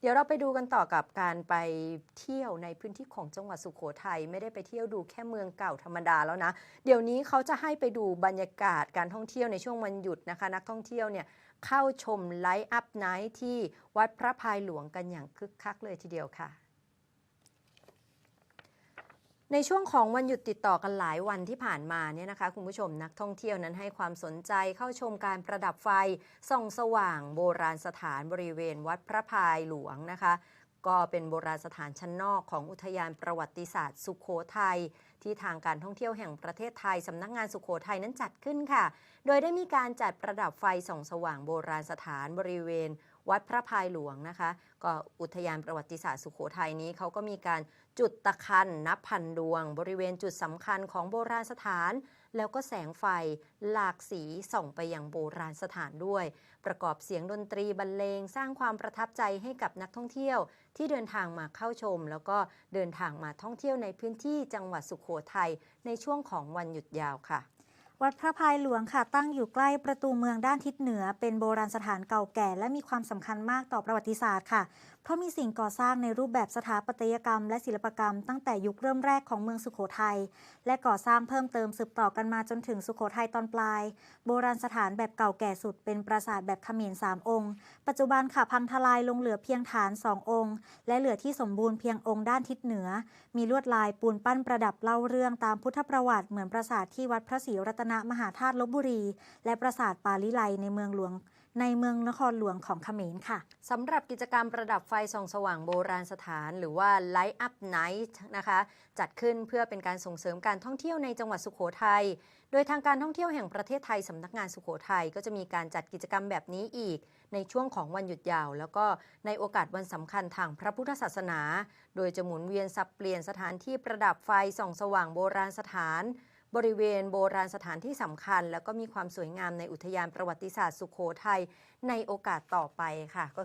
เดี๋ยวเราไปดูกันต่อกับการไปเที่ยวในพื้นที่ของจังหวัดสุโขทัยไม่ได้ไปเที่ยวดูแค่เมืองเก่าธรรมดาแล้วนะ เดี๋ยวนี้เขาจะให้ไปดูบรรยากาศการท่องเที่ยวในช่วงวันหยุดนะคะ นักท่องเที่ยวเนี่ยเข้าชมไลท์อัพไนท์ที่วัดพระพายหลวงกันอย่างคึกคักเลยทีเดียวค่ะ ในช่วงของวันหยุดติดต่อกันหลายวันที่ผ่านมาเนี่ยนะคะ คุณผู้ชมนักท่องเที่ยวนั้นให้ความสนใจเข้าชมการประดับไฟส่องสว่างโบราณสถานบริเวณวัดพระพายหลวงนะคะ ก็เป็นโบราณสถานชั้นนอกของอุทยานประวัติศาสตร์ สุขโขทัยที่ทางการท่องเที่ยวแห่งประเทศไทยสำนักงานสุขโขทัยนั้นจัดขึ้นค่ะ โดยได้มีการจัดประดับไฟส่องสว่างโบราณสถานบริเวณ วัดพระพายหลวงนะคะ ก็อุทยานประวัติศาสตร์สุขโขทัยนี้เขาก็มีการจุดตะคันนับพันดวง บริเวณจุดสำคัญของโบราณสถาน แล้วก็แสงไฟหลากสีส่องไปยังโบราณสถานด้วย ประกอบเสียงดนตรีบรรเลงสร้างความประทับใจให้กับนักท่องเที่ยว ที่เดินทางมาเข้าชม แล้วก็เดินทางมาท่องเที่ยวในพื้นที่จังหวัดสุขโขทัยในช่วงของวันหยุดยาวค่ะ วัดพระพายหลวงค่ะตั้งอยู่ใกล้ประตูเมืองด้านทิศเหนือ เป็นโบราณสถานเก่าแก่ และมีความสำคัญมากต่อประวัติศาสตร์ค่ะ เพรามีสิ่งก่อสร้างในรูปแบบสถาปัตยกรรม และศิลปกรรมตั้งแต่ยุคเริ่มแรกของเมืองสุขโขทัย และก่อสร้างเพิ่มเติมสืบต่อกันมาจนถึงสุขโขทัยตอนปลาย โบราณสถานแบบเก่าแก่สุดเป็นปราสาทแบบเขมรสามองค์ ปัจจุบันค่ะพังทลายลงเหลือเพียงฐานสององค์ และเหลือที่สมบูรณ์เพียงองค์ด้านทิศเหนือ มีลวดลายปูนปั้นประดับเล่าเรื่องตามพุทธประวัติเหมือนปราสาทที่วัดพระศรีรัตนมหาธาตุลบบุรี และปราสาทปาลิไลในเมืองหลวง ในเมืองนครหลวงของเขมรค่ะสำหรับกิจกรรมประดับไฟส่องสว่างโบราณสถาน หรือว่า Light Up Night นะคะ จัดขึ้นเพื่อเป็นการส่งเสริมการท่องเที่ยวในจังหวัดสุขโขทัยโดยทางการท่องเที่ยวแห่งประเทศไทยสำนักงานสุขโขทัยก็จะมีการจัดกิจกรรมแบบนี้อีก ในช่วงของวันหยุดยาว แล้วก็ในโอกาสวันสำคัญทางพระพุทธศาสนา โดยจะหมุนเวียนสับเปลี่ยนสถานที่ประดับไฟส่องสว่างโบราณสถาน บริเวณโบราณสถานที่สำคัญ แล้วก็มีความสวยงามในอุทยานประวัติศาสตร์สุขโขทัยในโอกาสต่อไปค่ะก็